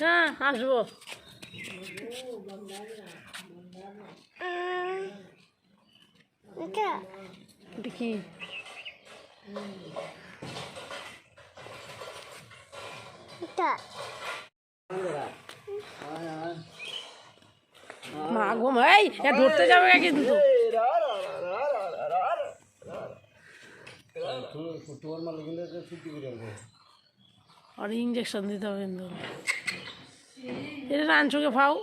হ্যাঁ আসব। কি? এটা মা গো মা, এই এ ধরতে যাবে কিন্তু তোর মালিক কিন্তু ছুটি করে আর ইঞ্জেকশন দিতে হবে কিন্তু। এটা রাঞ্চোকে ফাও।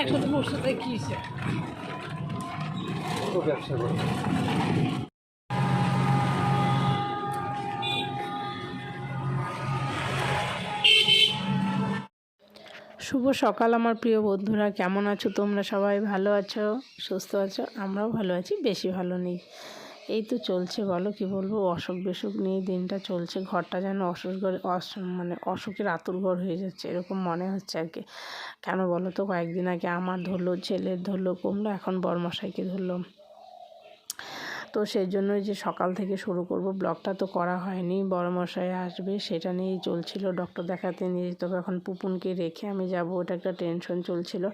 একসাথে বসে কি? ব্যবসা করে। শুভ সকাল আমার প্রিয় বন্ধুরা। কেমন আছো তোমরা? সবাই ভালো আছো? সুস্থ আছো? আমরাও ভালো আছি, বেশি ভালো নেই। এই তো চলছে, বলো কি বলব? অসুখ বিসুখ নিয়ে দিনটা চলছে। ঘরটা যেন অসুখ মানে অসুখের আতুর ঘর হয়ে যাচ্ছে, এরকম মনে হচ্ছে আর কি। কেন বলো তো? কয়েকদিন আগে আমার ধরলো, ছেলের ধরলো কমলো এখন বরমশাইকে ধরলো তো সেই জন্যই যে সকাল থেকে শুরু করব, ব্লগটা তো করা হয়নি বড় মশাই আসবে, সেটা নিয়েই চলছিল, ডক্টর দেখাতে নিয়ে যেতে হবে, এখন পুপুনকে রেখে আমি যাব, ওটা একটা টেনশন চলছিল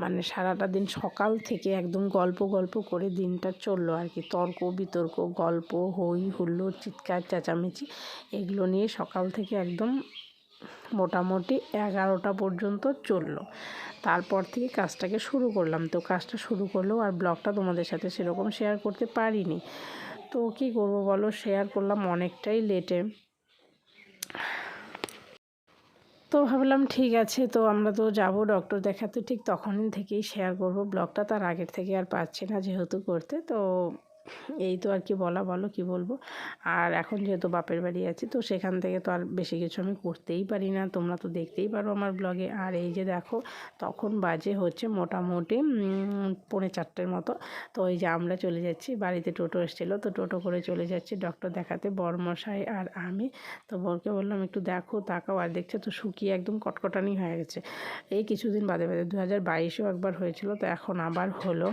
মানে সারাটা দিন সকাল থেকে একদম গল্প গল্প করে দিনটা চলল আর কি, তর্ক বিতর্ক, গল্প, হই হুল্লোড়, চিৎকার, চেঁচামেচি, এগুলো নিয়ে সকাল থেকে একদম মোটামুটি এগারোটা পর্যন্ত চলল। তারপর থেকে কাজটাকে শুরু করলাম। তো কাজটা শুরু করলেও আর ব্লগটা তোমাদের সাথে সেরকম শেয়ার করতে পারিনি। তো কী করব বলো? শেয়ার করলাম অনেকটাই লেটে তো ভাবলাম ঠিক আছে, তো আমরা তো যাব ডক্টর দেখাতে, ঠিক তখনই থেকেই শেয়ার করব। ব্লগটা তার আগের থেকে আর পাচ্ছি না যেহেতু করতে। তো এই তো আর কি বলা বলো, কি বলব? আর এখন যেহেতু বাপের বাড়ি আছি, তো সেখান থেকে তো আর বেশি কিছু আমি করতেই পারি না। তোমরা তো দেখতেই পারো আমার ব্লগে আর এই যে দেখো, তখন বাজে হচ্ছে মোটামুটি পৌনে চারটের মতো। তো ওই যে আমরা চলে যাচ্ছি, বাড়িতে টোটো এসেছিল। তো টোটো করে চলে যাচ্ছি ডক্টর দেখাতে, বরমশাই আর আমি। তো বরকে বললাম, একটু দেখো, তাকাও। আর দেখছে তো শুকিয়ে একদম কটকটানি হয়ে গেছে। এই কিছুদিন বাদে বাদে দু হাজার বাইশেও একবার হয়েছিল, তো এখন আবার হলো।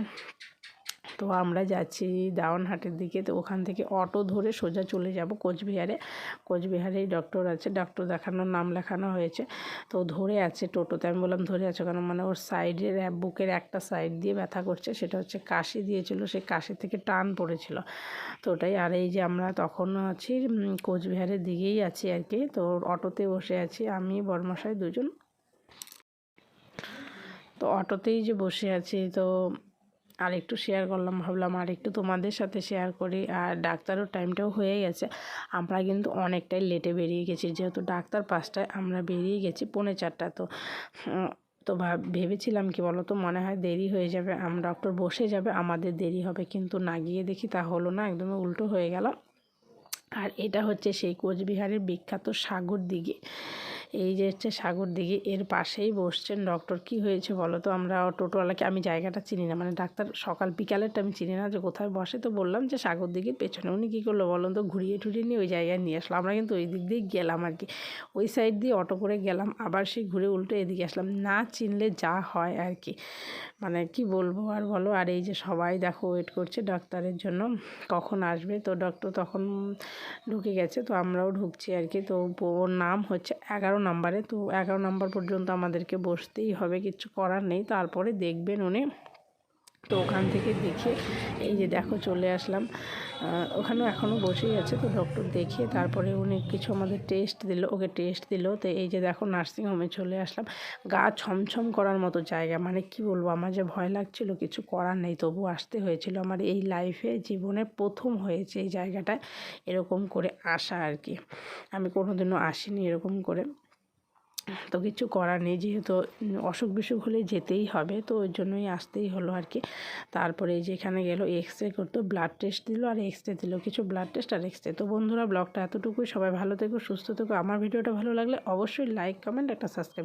তো আমরা যাচ্ছি দাওয়ানহাটের দিকে। তো ওখান থেকে অটো ধরে সোজা চলে যাব কোচবিহারে। কোচবিহারেই ডক্টর আছে ডক্টর দেখানোর নাম লেখানো হয়েছে। তো ধরে আছে টোটোতে। আমি বললাম, ধরে আছো কেন? মানে ওর সাইডের বুকের একটা সাইড দিয়ে ব্যথা করছে। সেটা হচ্ছে কাশি দিয়েছিল সেই কাশি থেকে টান পড়েছিল। তো ওটাই। আর এই যে আমরা তখন আছি কোচবিহারের দিকেই আছি আর কি। তো অটোতে বসে আছি আমি, বর্মশাই দুজন। তো অটোতেই যে বসে আছি, তো আর একটু শেয়ার করলাম, ভাবলাম আর একটু তোমাদের সাথে শেয়ার করি। আর ডাক্তারও টাইমটাও হয়ে গেছে। আমরা কিন্তু অনেকটাই লেটে বেরিয়ে গেছি। যেহেতু ডাক্তার পাঁচটায়, আমরা বেরিয়ে গেছি পৌনে চারটা তো তো ভাব, ভেবেছিলাম কি বলো তো মনে হয় দেরি হয়ে যাবে। আম ডক্টর বসে যাবে, আমাদের দেরি হবে। কিন্তু না গিয়ে দেখি তা হলো না, একদমই উল্টো হয়ে গেল। আর এটা হচ্ছে সেই কোচবিহারের বিখ্যাত সাগর দিঘি। এই যে হচ্ছে সাগর দিঘি, এর পাশেই বসছেন ডক্টর কি হয়েছে বলো তো? আমরা টোটোওয়ালাকে, আমি জায়গাটা চিনি না। মানে ডাক্তার সকাল বিকালেরটা আমি চিনি না যে কোথায় বসে। তো বললাম যে সাগর দিঘির পেছনে উনি কী করল বলুন তো? ঘুরিয়ে টুরিয়ে নিয়ে ওই জায়গায় নিয়ে আসলো। আমরা কিন্তু ওই দিক দিয়ে গেলাম আর কি। ওই সাইড দিয়ে অটো করে গেলাম। আবার সেই ঘুরে উল্টো এদিকে আসলাম। না চিনলে যা হয় আর কি। মানে কি বলব আর বলো? আর এই যে সবাই দেখো ওয়েট করছে ডাক্তারের জন্য। কখন আসবে? তো ডক্টর তখন ঢুকে গেছে। তো আমরাও ঢুকছি আর কি। তো ওর নাম হচ্ছে এগারো নাম্বারে, তো এগারো নাম্বার পর্যন্ত আমাদেরকে বসতেই হবে, কিছু করার নেই। তারপরে দেখবেন উনি, তো ওখান থেকে দেখে, এই যে দেখো চলে আসলাম। ওখানেও এখনও বসেই আছে, তো ডক্টর দেখে তারপরে উনি কিছু আমাদের টেস্ট দিল, ওকে টেস্ট দিল। তো এই যে দেখো নার্সিংহোমে চলে আসলাম। গা ছমছম করার মতো জায়গা মানে কি বলব, আমার যে ভয় লাগছিল, কিছু করার নেই। তবু আসতে হয়েছিল, আমার এই লাইফে জীবনে প্রথম হয়েছে এই জায়গাটায় এরকম করে আসা আর কি। আমি কোনোদিনও আসিনি এরকম করে। তো কিছু করার নেই, যেহেতু অসুখ বিসুখ হলে যেতেই হবে, তো ওই জন্যই আসতেই হলো আর কি। তারপরে যেখানে গেল এক্স রে করতো ব্লাড টেস্ট দিল, আর এক্স রে দিল কিছু ব্লাড টেস্ট আর এক্স রে তো বন্ধুরা, ব্লগটা এতটুকুই, সবাই ভালো থেকো, সুস্থ থেকো। আমার ভিডিওটা ভালো লাগলে অবশ্যই লাইক কমেন্ট একটা সাবস্ক্রাইব